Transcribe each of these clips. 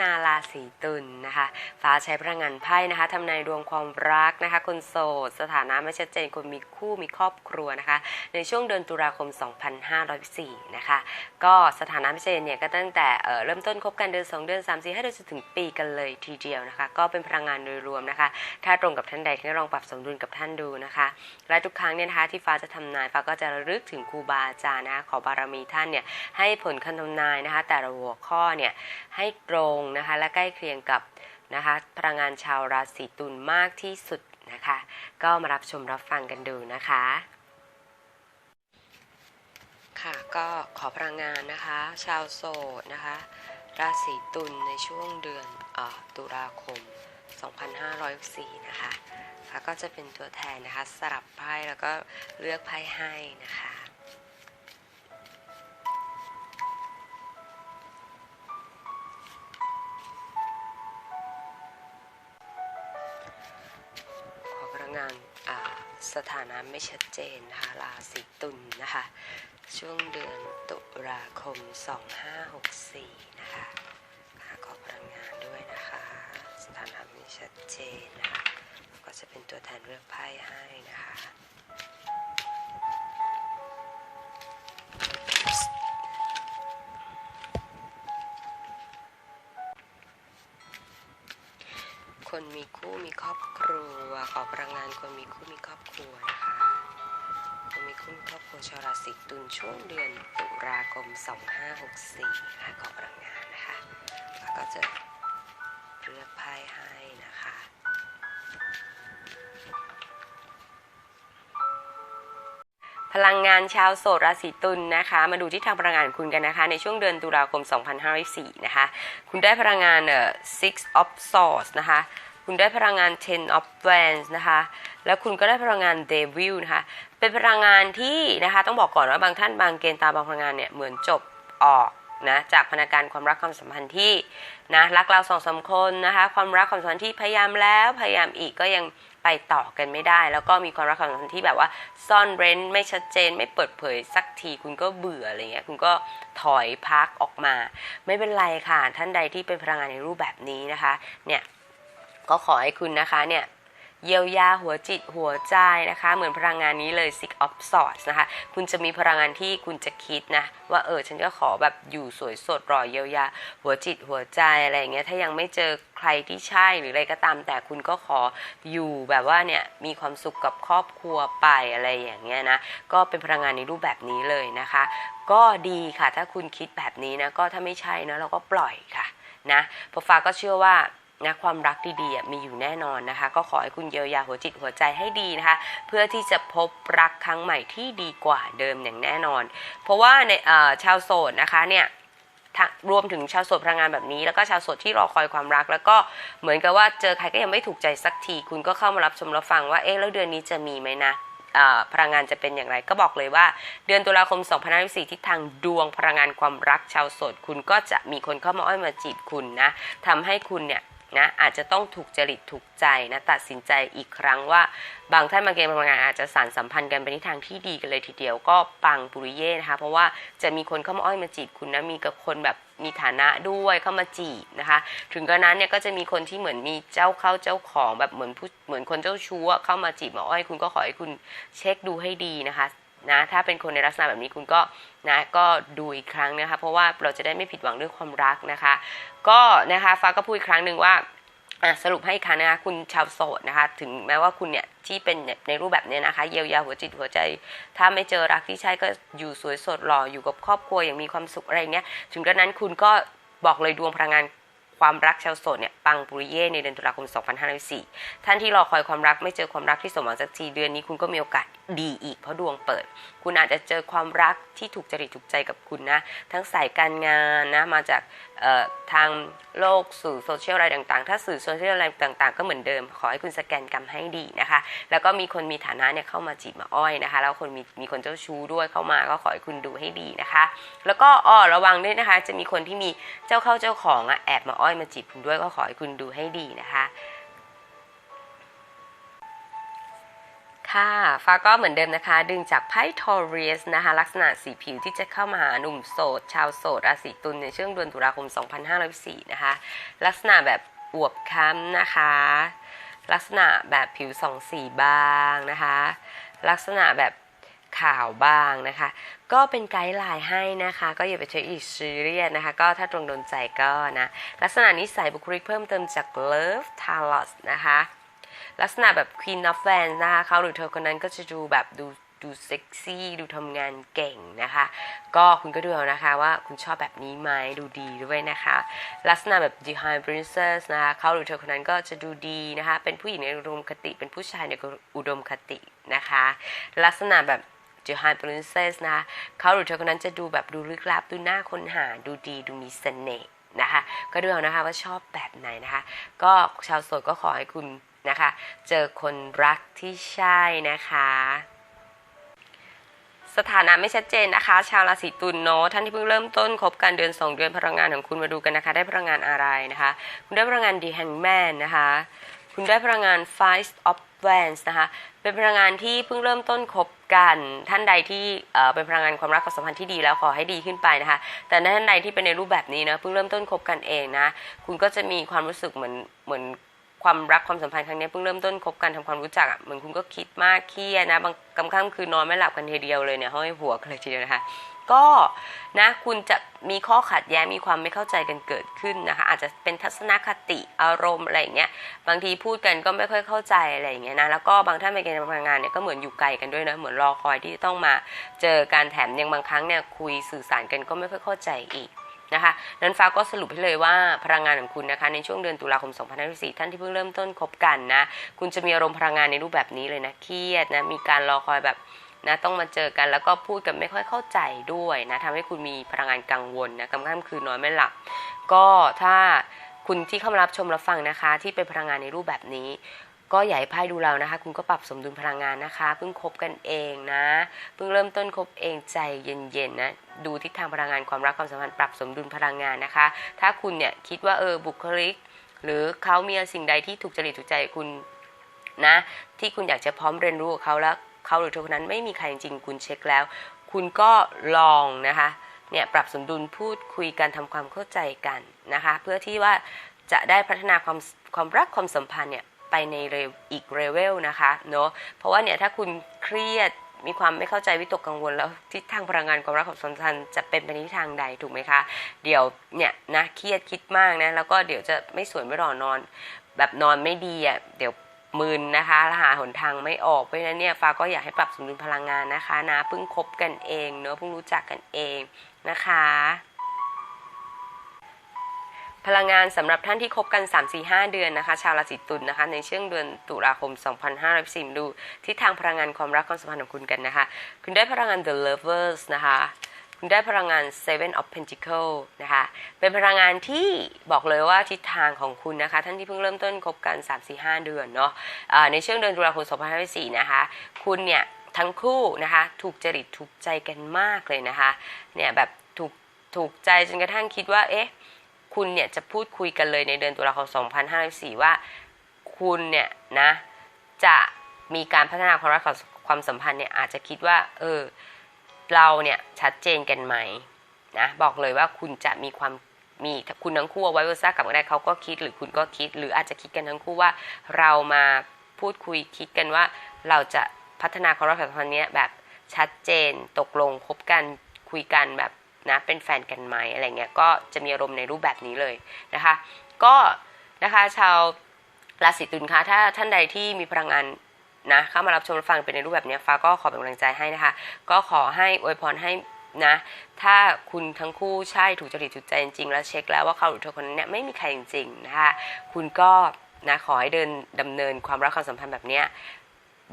นาราศีตุลนะคะฟ้าใช้พลังงานไพ่นะคะทำนายดวงความรักนะคะ คนโสด สถานะไม่ชัดเจนคนมีคู่มีครอบครัวนะคะ ในช่วงเดือนตุลาคม 2504นะคะก็สถานะไม่ชัดเจนเนี่ยก็ตั้งแต่เเริ่มต้นคบกันเดือน 2 เดือน 3 4 5เดือนจนถึงปีกันเลยทีเดียวนะคะ ก็เป็นพลังงานโดยรวมนะคะ ถ้าตรงกับท่านใดที่ลองปรับสมดุลกับท่านดูนะคะ และทุกครั้งเนี่ยนะคะที่ฟ้าจะทำนายฟ้าก็จะระลึกถึงครูบาอาจารย์นะคะขอบารมีท่านเนี่ยให้ผลคำทำนายนะคะ แต่ละหัวข้อเนี่ยให้ตรงนะคะและใกล้เคียงกับนะคะพลังงานชาวราศีตุลมากที่สุดนะคะ ก็มารับชมรับฟังกันดูนะคะ ค่ะก็ขอพลังงานนะคะ ชาวโสดนะคะ ราศีตุลในช่วงเดือนออตุลาคม 2504นะคะก็จะเป็นตัวแทนนะคะสลับไพ่แล้วก็เลือกไพ่ให้นะคะ สถานะไม่ชัดเจนนะคะราศีตุลนะคะ ช่วงเดือนตุลาคม 2564 นะคะค่ะขอพลังงานด้วยนะคะ สถานะไม่ชัดเจนนะคะ ก็จะเป็นตัวแทนเลือกไพ่ให้นะคะ คนมีคู่มีครอบครัว ขอพลังงานคนมีคู่มีครอบครัวนะคะคนมีคู่มีครอบครัวชาวราศีตุลช่วงเดือนตุลาคม 2564ค่ะขอพลังงานนะคะ แล้วก็จะเลือกไพ่ให้นะคะพลังงานชาวโสดราศีตุลนะคะ มาดูที่ทางพลังงานคุณกันนะคะ ในช่วงเดือนตุลาคม 2504นะคะ คุณได้พลังงานเอ่อ six of swords นะคะ คุณได้พลังงาน ten of wands นะคะ แล้วคุณก็ได้พลังงาน devil นะคะ เป็นพลังงานที่นะคะ ต้องบอกก่อนว่าบางท่านบางเกณฑ์ตาบางพลังงานเนี่ยเหมือนจบออกนะจากพนักงานความรักความสัมพันธ์ที่นะรักเราสองสามคนนะคะความรักความสัมพันธ์ที่พยายามแล้วพยายามอีกก็ยังไปต่อกันไม่ได้ แล้วก็มีความรักความสัมพันธ์ที่แบบว่าซ่อนเร้นไม่ชัดเจน ไม่เปิดเผยสักทีคุณก็เบื่ออะไรเงี้ยคุณก็ถอยพักออกมา ไม่เป็นไรค่ะท่านใดที่เป็นพลังงานในรูปแบบนี้นะคะเนี่ย ก็ขอให้คุณนะคะเนี่ยเยียวยาหัวจิตหัวใจนะคะ เหมือนพลังงานนี้เลย six of swords นะคะ คุณจะมีพลังงานที่คุณจะคิดนะ ว่าเออฉันก็ขอแบบอยู่สวยสดรอเยียวยา หัวจิตหัวใจอะไรอย่างเงี้ยถ้ายังไม่เจอใครที่ใช่หรืออะไรก็ตาม แต่คุณก็ขออยู่แบบว่าเนี่ยมีความสุขกับครอบครัวไปอะไรอย่างเงี้ยนะก็เป็นพลังงานในรูปแบบนี้เลยนะคะ ก็ดีค่ะถ้าคุณคิดแบบนี้นะก็ถ้าไม่ใช่นะเราก็ปล่อยค่ะนะพราะฟ้าก็เชื่อว่า นะความรักดีๆมีอยู่แน่นอนนะคะ ก็ขอให้คุณเยียวยาหัวจิตหัวใจให้ดีนะคะ เพื่อที่จะพบรักครั้งใหม่ที่ดีกว่าเดิมอย่างแน่นอน เพราะว่าในชาวโสดนะคะเนี่ยรวมถึงชาวโสดพลังงานแบบนี้ แล้วก็ชาวโสดที่รอคอยความรัก แล้วก็เหมือนกับว่าเจอใครก็ยังไม่ถูกใจสักที คุณก็เข้ามารับชมรับฟังว่าเอ๊ะแล้วเดือนนี้จะมีไหมนะพลังงานจะเป็นอย่างไรก็บอกเลยว่า เดือนตุลาคม2524ทิศทางดวงพลังงานความรักชาวโสดคุณก็จะมีคนเข้ามาอ้อยมาจีบคุณนะทำให้คุณเนี่ย นะอาจจะต้องถูกจริตถูกใจนะตัดสินใจอีกครั้งว่า บางท่านบางเกณฑ์บางงานอาจจะสานสัมพันธ์กันไปในทางที่ดีกันเลยทีเดียวก็ปังปุริเย่นะคะ เพราะว่าจะมีคนเข้ามาอ้อยมาจีบคุณนะมีกับคนแบบมีฐานะด้วยเข้ามาจีบนะคะ ถึงกระนั้นเนี่ยก็จะมีคนที่เหมือนมีเจ้าเข้าเจ้าของแบบเหมือนผู้เหมือนคนเจ้าชู้เข้ามาจีบมาอ้อยคุณก็ขอให้คุณเช็คดูให้ดีนะคะนะถ้าเป็นคนในลักษณะแบบนี้คุณก็นะก็ดูอีกครั้งนะคะ เพราะว่าเราจะได้ไม่ผิดหวังเรื่องความรักนะคะ ก็นะคะฟ้าก็พูดอีกครั้งหนึ่งว่า สรุปให้ครั้งนะคะคุณชาวโสดนะคะ ถึงแม้ว่าคุณเนี่ยที่เป็นในรูปแบบเนี้ยนะคะ เยียวยาหัวจิตหัวใจ ถ้าไม่เจอรักที่ใช่ก็อยู่สวยสดหล่ออยู่กับครอบครัวอย่างมีความสุขอะไรเงี้ยถึงกระนั้นคุณก็บอกเลยดวงพลังงานความรักชาวโสดเนี่ยปังปุริเย่ในเดือนตุลาคม 2504ท่านที่รอคอยความรักไม่เจอความรักที่สมหวังสักทีเดือนนี้คุณก็มีโอกาสดีอีกเพราะดวงเปิด คุณอาจจะเจอความรักที่ถูกจริตถูกใจกับคุณนะ ทั้งสายการงานนะมาจากทางโลกสื่อโซเชียลอะไรต่างๆ ถ้าสื่อโซเชียลอะไรต่างๆ ก็เหมือนเดิม ขอให้คุณสแกนกรรมให้ดีนะคะ แล้วก็มีคนมีฐานะเนี่ยเข้ามาจีบมาอ้อยนะคะ แล้วคนมีมีคนเจ้าชู้ด้วยเข้ามาก็ขอให้คุณดูให้ดีนะคะ แล้วก็อ้อระวังด้วยนะคะ จะมีคนที่มีเจ้าเข้าเจ้าของอะแอบมาอ้อยมาจีบคุณด้วยก็ขอให้คุณดูให้ดีนะคะ ค่ะ ฟ้าก็เหมือนเดิมนะคะ ดึงจากไพ่ทอรีสนะคะ ลักษณะสีผิวที่จะเข้ามาหาหนุ่มโสด ชาวโสดราศีตุลในช่วงเดือนตุลาคม 2504นะคะ ลักษณะแบบอวบค้ำนะคะ ลักษณะแบบผิวสองสีบางนะคะ ลักษณะแบบขาวบ้างนะคะ ก็เป็นไกด์ไลน์ให้นะคะ ก็อย่าไปใช้อีกซีเรียสนะคะ ก็ถ้าตรงโดนใจก็นะ ลักษณะนิสัยบุคลิกเพิ่มเติมจาก Love Talos นะคะ ลักษณะแบบ Queen of Fans นะคะเขาหรือเธอคนนั้นก็จะดูแบบดูดูเซ็กซี่ดูทำงานเก่งนะคะ ก็คุณก็ดูเอานะคะว่าคุณชอบแบบนี้ไหมดูดีด้วยนะคะ ลักษณะแบบ The High Princess นะคะเขาหรือเธอคนนั้นก็จะดูดีนะคะ เป็นผู้หญิงในอุดมคติ เป็นผู้ชายในอุดมคตินะคะ ลักษณะแบบ The High Princess นะคะเขาหรือเธอคนนั้นจะดูแบบดูลึกลับดูหน่าค้นหาดูดีดูมีเสน่ห์นะคะ ก็ดูเอานะคะว่าชอบแบบไหนนะคะ ก็ชาวโสดก็ขอให้คุณ นะคะ เจอคนรักที่ใช่นะคะสถานะไม่ชัดเจนนะคะ ชาวราศีตุลเนาะท่านที่เพิ่งเริ่มต้นคบกันเดือน 2 เดือนพลังงานของคุณมาดูกันนะคะ ได้พลังงานอะไรนะคะ คุณได้พลังงานดีแฮงแมนนะคะ คุณได้พลังงาน Five of Wands นะคะ เป็นพลังงานที่เพิ่งเริ่มต้นคบกันท่านใดที่เอ่อเป็นพลังงานความรักความสัมพันธ์ที่ดีแล้วขอให้ดีขึ้นไปนะคะ แต่ท่านใดที่เป็นในรูปแบบนี้นะเพิ่งเริ่มต้นคบกันเองนะ คุณก็จะมีความรู้สึกเหมือนเหมือน ความรักความสัมพันธ์ครั้งนี้เพิ่งเริ่มต้นคบกันทำความรู้จักอะเหมือนคุณก็คิดมากเครียดนะบางกำค่ำคืนนอนไม่หลับกันทีเดียวเลยเนี่ยห้อยหัวกันเลยทีเดียวนะคะก็นะคุณจะมีข้อขัดแย้งมีความไม่เข้าใจกันเกิดขึ้นนะคะอาจจะเป็นทัศนคติอารมณ์อะไรอย่างเงี้ยบางทีพูดกันก็ไม่ค่อยเข้าใจอะไรอย่างเงี้ยนะแล้วก็บางท่านไปกันทำงานเนี่ยก็เหมือนอยู่ไกลกันด้วยนะเหมือนรอคอยที่ต้องมาเจอการแถมยังบางครั้งเนี่ยคุยสื่อสารกันก็ไม่ค่อยเข้าใจอีก นะคะนั้นฟ้าก็สรุปให้เลยว่าพลังงานของคุณนะคะในช่วงเดือนตุลาคม2024ท่านที่เพิ่งเริ่มต้นคบกันนะคุณจะมีอารมณ์พลังงานในรูปแบบนี้เลยนะเครียดนะมีการรอคอยแบบนะต้องมาเจอกันแล้วก็พูดกันไม่ค่อยเข้าใจด้วยนะทำให้คุณมีพลังงานกังวลนะกำลังคืนนอนไม่หลับ ก็ถ้าคุณที่เข้ามารับชมรับฟังนะคะ ที่เป็นพลังงานในรูปแบบนี้ ก็อย่าให้ไพ่ดูเรานะคะ คุณก็ปรับสมดุลพลังงานนะคะ เพิ่งคบกันเองนะ เพิ่งเริ่มต้นคบเองใจเย็นๆนะ ดูทิศทางพลังงานความรักความสัมพันธ์ปรับสมดุลพลังงานนะคะ ถ้าคุณเนี่ยคิดว่าเออบุคลิก หรือเขามีสิ่งใดที่ถูกจริตถูกใจคุณนะ ที่คุณอยากจะพร้อมเรียนรู้กับเขาแล้วเขาหรือเธอคนนั้นไม่มีใครจริงๆคุณเช็คแล้ว คุณก็ลองนะคะเนี่ยปรับสมดุลพูดคุยกันทำความเข้าใจกันนะคะ เพื่อที่ว่าจะได้พัฒนาความความรักความสัมพันธ์เนี่ย ไปในเรวอีกเรเวลนะคะเนาะเพราะว่าเนี่ยถ้าคุณเครียดมีความไม่เข้าใจวิตกกังวลแล้วทิศทางพลังงานความรักความสัมพันธ์จะเป็นไปในทิศทางใดถูกไหมคะ เดี๋ยวเนี่ยนะเครียดคิดมากนะแล้วก็เดี๋ยวจะไม่สวยไม่หล่อนอน แบบนอนไม่ดีอะเดี๋ยวมึนนะคะหาหนทางไม่ออกเพราะฉะนั้นเนี่ยฟ้าก็อยากให้ปรับสมดุลพลังงานนะคะนะเพิ่งคบกันเองเนอะเพิ่งรู้จักกันเองนะคะ พลังงานสำหรับท่านที่คบกัน 3-4-5 เดือนนะคะ ชาวราศีตุลนะคะ ในช่วงเดือนตุลาคม 2514ดูทิศทางพลังงานความรักความสัมพันธ์ของคุณกันนะคะ คุณได้พลังงาน The Lovers นะคะ คุณได้พลังงาน Seven of Pentacles นะคะ เป็นพลังงานที่บอกเลยว่าทิศทางของคุณนะคะ ท่านที่เพิ่งเริ่มต้นคบกัน 3-4-5 เดือนเนาะะในช่วงเดือนตุลาคม 2514นะคะ คุณเนี่ยทั้งคู่นะคะ ถูกจริตถูกใจกันมากเลยนะคะ เนี่ยแบบถูกถูกใจจนกระทั่งคิดว่า เอ๊ะ คุณเนี่ยจะพูดคุยกันเลยในเดือนตุลาคม 2504ว่า คุณเนี่ยนะจะมีการพัฒนาความรักความความสัมพันธ์เนี่ยอาจจะคิดว่าเออเราเนี่ยชัดเจนกันไหมนะบอกเลยว่าคุณจะมีความมีคุณทั้งคู่ไว้เวอร์ซ่ากลับมาได้เขาก็คิดหรือคุณก็คิด หรืออาจจะคิดกันทั้งคู่ว่าเรามาพูดคุยคิดกันว่าเราจะพัฒนาความรักความสัมพันธ์เนี้ยแบบชัดเจนตกลงคบกันคุยกันแบบ นะเป็นแฟนกันไหมอะไรเงี้ยก็จะมีอารมณ์ในรูปแบบนี้เลยนะคะ ก็นะคะชาวราศีตุลคะถ้าท่านใดที่มีพลังงานนะเข้ามารับชมรับฟังเป็นในรูปแบบนี้ฟ้าก็ขอเป็นกำลังใจให้นะคะ ก็ขอให้อวยพรให้นะถ้าคุณทั้งคู่ใช่ถูกจริตถูกใจจริงๆ แล้วเช็คแล้วว่าเขาหรือเธอคนนั้นเนี่ยไม่มีใครจริงๆนะคะคุณก็นะขอให้เดินดำเนินความรักความสัมพันธ์แบบเนี้ย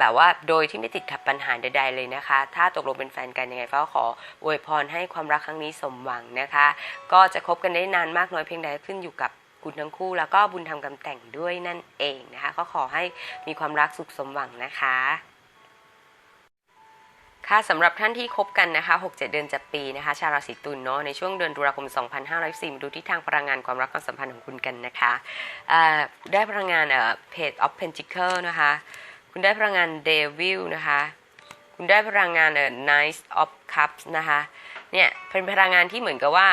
แบบว่าโดยที่ไม่ติดขัดปัญหาใดๆเลยนะคะ ถ้าตกลงเป็นแฟนกันยังไงฟ้าก็ขออวยพรให้ความรักครั้งนี้สมหวังนะคะ ก็จะคบกันได้นานมากน้อยเพียงใดขึ้นอยู่กับคุณทั้งคู่ แล้วก็บุญทำกรรมแต่งด้วยนั่นเองนะคะ ก็ขอให้มีความรักสุขสมหวังนะคะค่ะสำหรับท่านที่คบกันนะคะ 6-7 เดือนจะปีนะคะ ชาวราศีตุลเนาะในช่วงเดือนตุลาคม 2504มาดูที่ทางพลังงานความรักความสัมพันธ์ของคุณกันนะคะได้พลังงานเอ่อ Page of Pentacle นะคะ คุณได้พลังงานเดวิลนะคะ คุณได้พลังงานเอ่อ Knight of Cups นะคะ เนี่ยเป็นพลังงานที่เหมือนกับว่า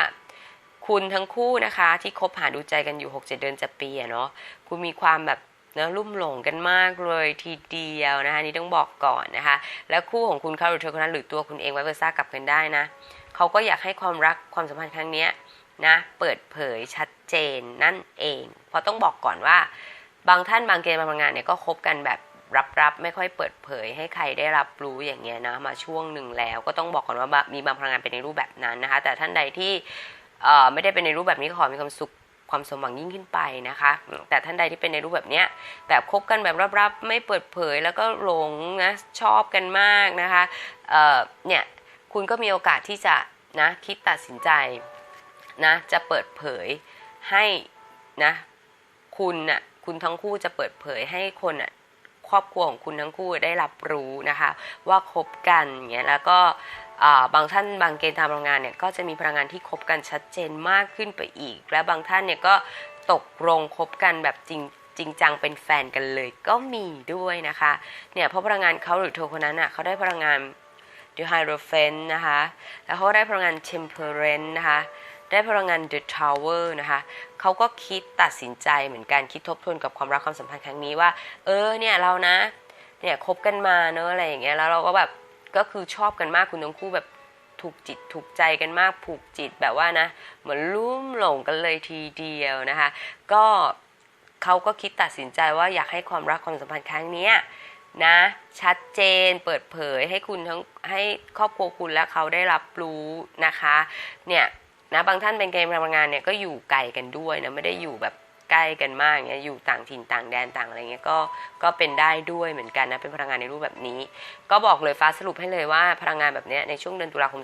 คุณทั้งคู่นะคะ ที่คบหาดูใจกันอยู่ 6-7 เดือนจะปีอะเนาะ คุณมีความแบบเนะลุ่มหลงกันมากเลยทีเดียวนะคะนี่ต้องบอกก่อนนะคะ แล้วคู่ของคุณเขาหรือเธอคนนั้นหรือตัวคุณเองไว้เบอร์ซ่ากลับกันได้นะเขาก็อยากให้ความรักความสัมพันธ์ครั้งนี้นะเปิดเผยชัดเจนนั่นเอง เพราะต้องบอกก่อนว่า บางท่านบางเกณฑ์บางงานเนี่ยก็คบกันแบบ รับๆไม่ค่อยเปิดเผยให้ใครได้รับรู้อย่างเงี้ยนะมาช่วงหนึ่งแล้ว ก็ต้องบอกก่อนว่ามีบางพลังงานเป็นในรูปแบบนั้นนะคะ แต่ท่านใดที่ไม่ได้เป็นในรูปแบบนี้ก็ขอมีความสุขความสมหวังยิ่งขึ้นไปนะคะ แต่ท่านใดที่เป็นในรูปแบบเนี้ยแบบคบกันแบบรับๆ ไม่เปิดเผยแล้วก็หลงนะชอบกันมากนะคะเเนี่ยคุณก็มีโอกาสที่จะนะคิดตัดสินใจนะจะเปิดเผยให้นะคุณน่ะคุณทั้งคู่จะเปิดเผยให้คนน่ะ ครอบครัวของคุณทั้งคู่ได้รับรู้นะคะ ว่าคบกันอย่างเงี้ยแล้วก็บางท่านบางเกณฑ์ตามพลังงานเนี่ยก็จะมีพลังงานที่คบกันชัดเจนมากขึ้นไปอีก และบางท่านเนี่ยก็ตกลงคบกันแบบจริงจริงจังเป็นแฟนกันเลยก็มีด้วยนะคะเนี่ยเพราะพลังงานเขาหรือเธอคนนั้นอะเขาได้พลังงาน The Hierophant นะคะ แล้วเขาได้พลังงาน Temperance นะคะ ได้พลังงาน The Tower นะคะเขาก็คิดตัดสินใจเหมือนกันคิดทบทวนกับความรักความสัมพันธ์ครั้งนี้ว่า เออเนี่ยเรานะเนี่ยคบกันมาเนอะอะไรอย่างเงี้ยแล้วเราก็แบบก็คือชอบกันมากคุณทั้งคู่แบบถูกจิตถูกใจกันมากผูกจิตแบบว่านะเหมือนลุ่มหลงกันเลยทีเดียวนะคะ ก็เขาก็คิดตัดสินใจว่าอยากให้ความรักความสัมพันธ์ครั้งนี้นะชัดเจนเปิดเผยให้คุณทั้งให้ครอบครัวคุณและเขาได้รับรู้นะคะเนี่ย นะบางท่านเป็นเกมพลังงานเนี่ยก็อยู่ไกลกันด้วยนะไม่ได้อยู่แบบใกล้กันมากเงี้ยอยู่ต่างถิ่นต่างแดนต่างอะไรเงี้ยก็ก็เป็นได้ด้วยเหมือนกันนะเป็นพลังงานในรูปแบบนี้ ก็บอกเลยฟ้าสรุปให้เลยว่าพลังงานแบบเนี้ยในช่วงเดือนตุลาคม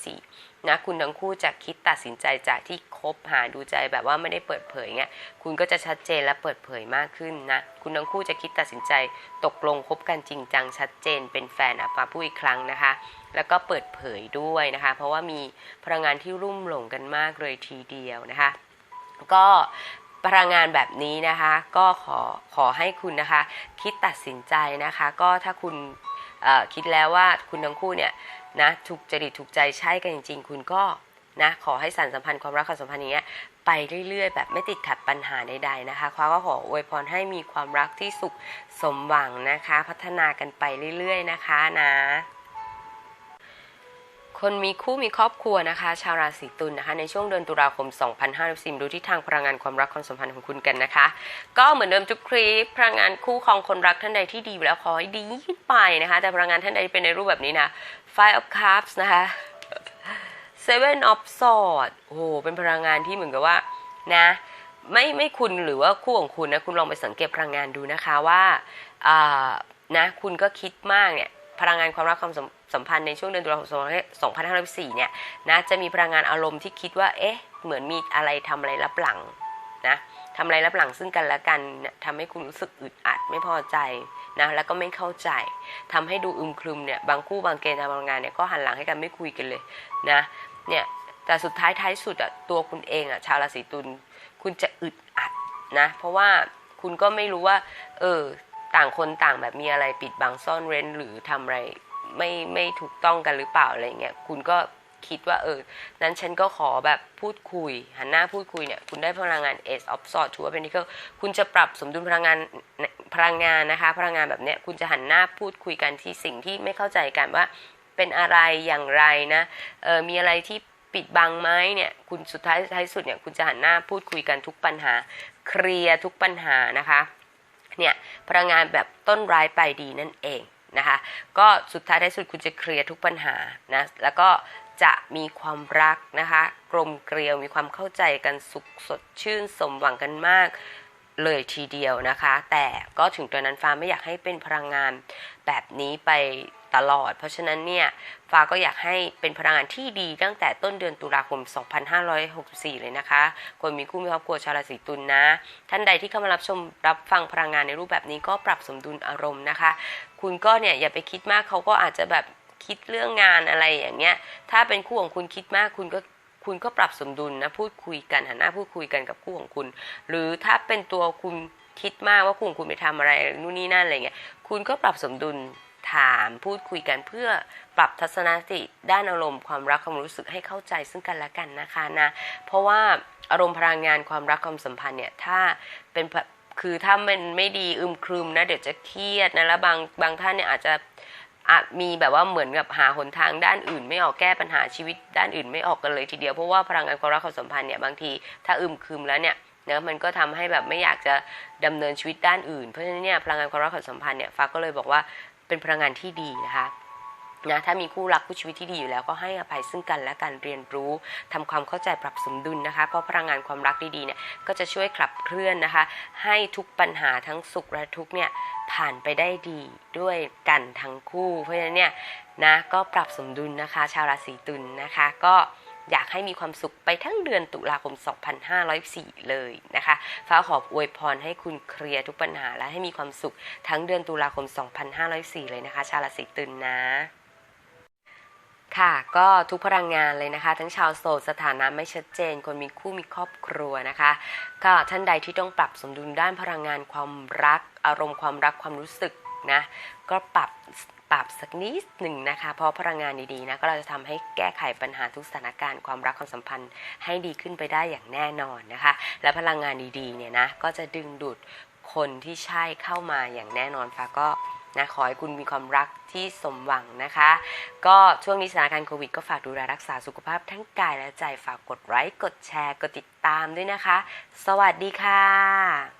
2504นะคุณทั้งคู่จะคิดตัดสินใจจากที่คบหาดูใจแบบว่าไม่ได้เปิดเผยเงี้ยคุณก็จะชัดเจนและเปิดเผยมากขึ้นนะคุณทั้งคู่จะคิดตัดสินใจตกลงคบกันจริงจังชัดเจนเป็นแฟนอะฟ้าพูดอีกครั้งนะคะ แล้วก็เปิดเผยด้วยนะคะ เพราะว่ามีพลังงานที่รุ่มหลงกันมากเลยทีเดียวนะคะ ก็พลังงานแบบนี้นะคะ ก็ขอขอให้คุณนะคะ คิดตัดสินใจนะคะ ก็ถ้าคุณคิดแล้วว่าคุณทั้งคู่เนี่ยนะถูกจริตถูกใจใช่กันจริง ๆ คุณก็นะขอให้สารสัมพันธ์ความรักความสัมพันธ์อย่างเงี้ยไปเรื่อยๆ แบบไม่ติดขัดปัญหาใดๆนะคะควาก็ขออวยพรให้มีความรักที่สุขสมหวังนะคะ พัฒนากันไปเรื่อยๆนะคะนะ คนมีคู่มีครอบครัวนะคะ ชาวราศีตุลนะคะ ในช่วงเดือนตุลาคม 2564ดูที่ทางพลังงานความรักความสัมพันธ์ของคุณกันนะคะ ก็เหมือนเดิมทุกคลิปพลังงานคู่ครองคนรักท่านใดที่ดีอยู่แล้วขอให้ดีขึ้นไปนะคะ แต่พลังงานท่านใดที่เป็นในรูปแบบนี้นะ Five of Cups นะคะ Seven of Swords โอ้โหเป็นพลังงานที่เหมือนกับว่านะไม่ไม่คุณหรือว่าคู่ของคุณนะคุณลองไปสังเกตพลังงานดูนะคะว่าอ่านะคุณก็คิดมากเนี่ย พลังงานความรักความสัมพันธ์ในช่วงเดือนตุลาคม2504เนี่ยนะจะมีพลังงานอารมณ์ที่คิดว่าเอ๊ะเหมือนมีอะไรทำอะไรรับหลังนะทำอะไรรับหลังซึ่งกันและกันทำให้คุณรู้สึกอึดอัดไม่พอใจนะแล้วก็ไม่เข้าใจทำให้ดูอึมครึมเนี่ยบางคู่บางเกณฑ์ทางพลังงานเนี่ยก็หันหลังให้กันไม่คุยกันเลยนะเนี่ยแต่สุดท้ายท้ายสุดอะตัวคุณเองอะชาวราศีตุลคุณจะอึดอัดนะเพราะว่าคุณก็ไม่รู้ว่า เออ ต่างคนต่างแบบมีอะไรปิดบังซ่อนเร้นหรือทำอะไรไม่ไม่ถูกต้องกันหรือเปล่าอะไรเงี้ยคุณก็คิดว่าเออ นั้นฉันก็ขอแบบพูดคุย หันหน้าพูดคุยเนี่ย คุณได้พลังงาน Ace of s w o r d ถือว่าเป็นที่ก็คุณจะปรับสมดุลพลังงานพลังงานนะคะ พลังงานแบบเนี้ยคุณจะหันหน้าพูดคุยกันที่สิ่งที่ไม่เข้าใจกันว่า เป็นอะไรอย่างไรนะเออมีอะไรที่ปิดบังไหมเนี่ยคุณสุดท้ายท้ายสุดเนี่ยคุณจะหันหน้าพูดคุยกันทุกปัญหา เคลียร์ทุกปัญหานะคะ เนี่ยพลังงานแบบต้นร้ายไปดีนั่นเองนะคะก็สุดท้ายท้ายสุดคุณจะเคลียร์ทุกปัญหานะแล้วก็จะมีความรักนะคะกลมเกลียวมีความเข้าใจกันสุขสดชื่นสมหวังกันมากเลยทีเดียวนะคะ แต่ก็ถึงตอนนั้นฟ้าไม่อยากให้เป็นพลังงานแบบนี้ไป ตลอด เพราะฉะนั้นเนี่ยฟ้าก็อยากให้เป็นพลังงานที่ดีตั้งแต่ต้นเดือนตุลาคม 2564 เลยนะคะ คนมีคู่มีครอบครัวชาวราศีตุลนะ ท่านใดที่เข้ามารับชมรับฟังพลังงานในรูปแบบนี้ก็ปรับสมดุลอารมณ์นะคะ คุณก็เนี่ยอย่าไปคิดมากเขาก็อาจจะแบบคิดเรื่องงานอะไรอย่างเงี้ย ถ้าเป็นคู่ของคุณคิดมากคุณก็คุณก็ปรับสมดุลนะพูดคุยกันหันหน้าพูดคุยกันกับคู่ของคุณ หรือถ้าเป็นตัวคุณคิดมากว่าคุณคุณไปทำอะไรนู่นนี่นั่นอะไรเงี้ยคุณก็ปรับสมดุล ถาม พูดคุยกันเพื่อปรับทัศนคติด้านอารมณ์ความรักความรู้สึกให้เข้าใจซึ่งกันและกันนะคะนะ เพราะว่าอารมณ์พลังงานความรักความสัมพันธ์เนี่ยถ้าเป็นแบบคือถ้ามันไม่ดีอึมครึมนะเดี๋ยวจะเครียดนะแล้วบางบางท่านเนี่ยอาจจะมีแบบว่าเหมือนกับหาหนทางด้านอื่น ไม่ออกแก้ปัญหาชีวิตด้านอื่นไม่ออกกันเลยทีเดียวเพราะว่าพลังงานความรักความสัมพันธ์เนี่ยบางทีถ้าอึมครึมแล้วเนี่ยเนะมันก็ทำให้แบบไม่อยากจะดำเนินชีวิตด้านอื่น เพราะฉะนั้นเนี่ยพลังงานความรักความสัมพันธ์เนี่ยฟ้าก็เลยบอกว่า เป็นพลังงานที่ดีนะคะนะถ้ามีคู่รักคู่ชีวิตที่ดีอยู่แล้วก็ให้อภัยซึ่งกันและการเรียนรู้ทำความเข้าใจปรับสมดุลนะคะ เพราะพลังงานความรักดีๆเนี่ยก็จะช่วยขับเคลื่อนนะคะ ให้ทุกปัญหาทั้งสุขและทุกเนี่ยผ่านไปได้ดีด้วยกันทั้งคู่ เพราะฉะนั้นเนี่ยนะก็ปรับสมดุลนะคะ ชาวราศีตุลนะคะ ก็ อยากให้มีความสุขไปทั้งเดือนตุลาคม 2504 เลยนะคะ ฟ้าขอบอวยพรให้คุณเคลียร์ทุกปัญหาและให้มีความสุขทั้งเดือนตุลาคม 2504 เลยนะคะ ชาวราศีตุลนะค่ะก็ทุกพลังงานเลยนะคะ ทั้งชาวโสดสถานะไม่ชัดเจน คนมีคู่มีครอบครัวนะคะก็ท่านใดที่ต้องปรับสมดุลด้านพลังงานความรัก อารมณ์ความรักความรู้สึก นะก็ปรับปรับสักนิดหนึ่งนะคะ เพราะพลังงานดีๆนะก็เราจะทำให้แก้ไขปัญหาทุกสถานการณ์ความรักความสัมพันธ์ให้ดีขึ้นไปได้อย่างแน่นอนนะคะ และพลังงานดีๆเนี่ยนะก็จะดึงดูดคนที่ใช่เข้ามาอย่างแน่นอนฟ้าก็นะขอให้คุณมีความรักที่สมหวังนะคะ ก็ช่วงนี้สถานการณ์โควิดก็ฝากดูแลรักษาสุขภาพทั้งกายและใจฝากกดไลค์กดแชร์ กดติดตามด้วยนะคะ สวัสดีค่ะ